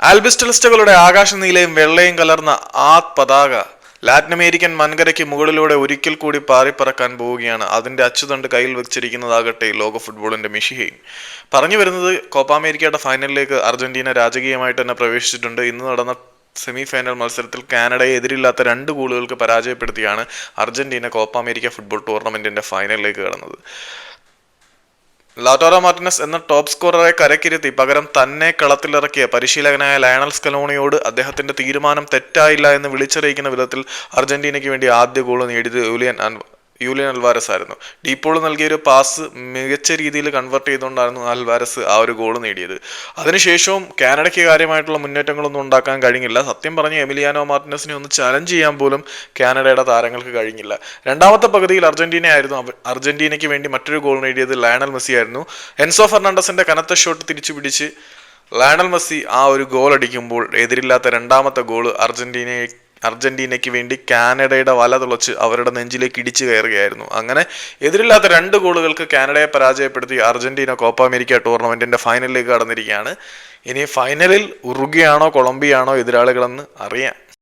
ആൽബിസ്റ്റലിസ്റ്റുകളുടെ ആകാശ നീലയും വെള്ളയും കലർന്ന ആ പതാക ലാറ്റിൻ അമേരിക്കൻ മുകളിലൂടെ ഒരിക്കൽ കൂടി പാറിപ്പറക്കാൻ പോവുകയാണ്. അതിന്റെ അച്ചുതണ്ട് കയ്യിൽ വെച്ചിരിക്കുന്നതാകട്ടെ ലോക ഫുട്ബോളിന്റെ മിഷിഹയും പറഞ്ഞു വരുന്നത് കോപ്പ അമേരിക്കയുടെ ഫൈനലിലേക്ക് അർജന്റീന രാജകീയമായിട്ട് തന്നെ പ്രവേശിച്ചിട്ടുണ്ട്. ഇന്ന് നടന്ന സെമി ഫൈനൽ മത്സരത്തിൽ കാനഡയെ എതിരില്ലാത്ത രണ്ട് ഗോളുകൾക്ക് പരാജയപ്പെടുത്തിയാണ് അർജന്റീന കോപ്പ അമേരിക്ക ഫുട്ബോൾ ടൂർണമെന്റിന്റെ ഫൈനലിലേക്ക് കടന്നത്. ലാറ്റോറ മാർട്ടിനസ് എന്ന ടോപ്പ് സ്കോററെ കരക്കിരുത്തി പകരം തന്നെ കളത്തിലിറക്കിയ പരിശീലകനായ ലയണൽ സ്കലോണിയോട് അദ്ദേഹത്തിന്റെ തീരുമാനം തെറ്റായില്ല എന്ന് വിളിച്ചറിയിക്കുന്ന വിധത്തിൽ അർജന്റീനയ്ക്ക് വേണ്ടി ആദ്യ ഗോൾ നേടിയത് യൂലിയൻ യൂലിയൻ അൽവാരസ് ആയിരുന്നു. ഡീപ്പോൾ നൽകിയ ഒരു പാസ് മികച്ച രീതിയിൽ കൺവെർട്ട് ചെയ്തുകൊണ്ടായിരുന്നു അൽവാരസ് ആ ഒരു ഗോൾ നേടിയത്. അതിനുശേഷവും കാനഡയ്ക്ക് കാര്യമായിട്ടുള്ള മുന്നേറ്റങ്ങളൊന്നും ഉണ്ടാക്കാൻ കഴിഞ്ഞില്ല. സത്യം പറഞ്ഞ എമിലിയാനോ മാർട്ടിനസിനെ ഒന്ന് ചലഞ്ച് ചെയ്യാൻ പോലും കാനഡയുടെ താരങ്ങൾക്ക് കഴിഞ്ഞില്ല. രണ്ടാമത്തെ പകുതിയിൽ അർജന്റീന ആയിരുന്നു അർജന്റീനയ്ക്ക് വേണ്ടി മറ്റൊരു ഗോൾ നേടിയത് ലയണൽ മെസ്സി ആയിരുന്നു. എൻസോ ഫെർണാണ്ടസിന്റെ കനത്ത ഷോട്ട് തിരിച്ചു പിടിച്ച് ലയണൽ മെസ്സി ആ ഒരു ഗോൾ അടിക്കുമ്പോൾ എതിരില്ലാത്ത രണ്ടാമത്തെ ഗോൾ അർജന്റീനയെ അർജന്റീനയ്ക്ക് വേണ്ടി കാനഡയുടെ വല തുളച്ച് അവരുടെ നെഞ്ചിലേക്ക് ഇടിച്ചു കയറുകയായിരുന്നു. അങ്ങനെ എതിരില്ലാത്ത രണ്ട് ഗോളുകൾക്ക് കാനഡയെ പരാജയപ്പെടുത്തി അർജന്റീന കോപ്പ അമേരിക്ക ടൂർണമെന്റിന്റെ ഫൈനലിലേക്ക് കടന്നിരിക്കുകയാണ്. ഇനി ഫൈനലിൽ ഉറുഗിയാണോ കൊളംബിയാണോ എതിരാളികളെന്ന് അറിയാം.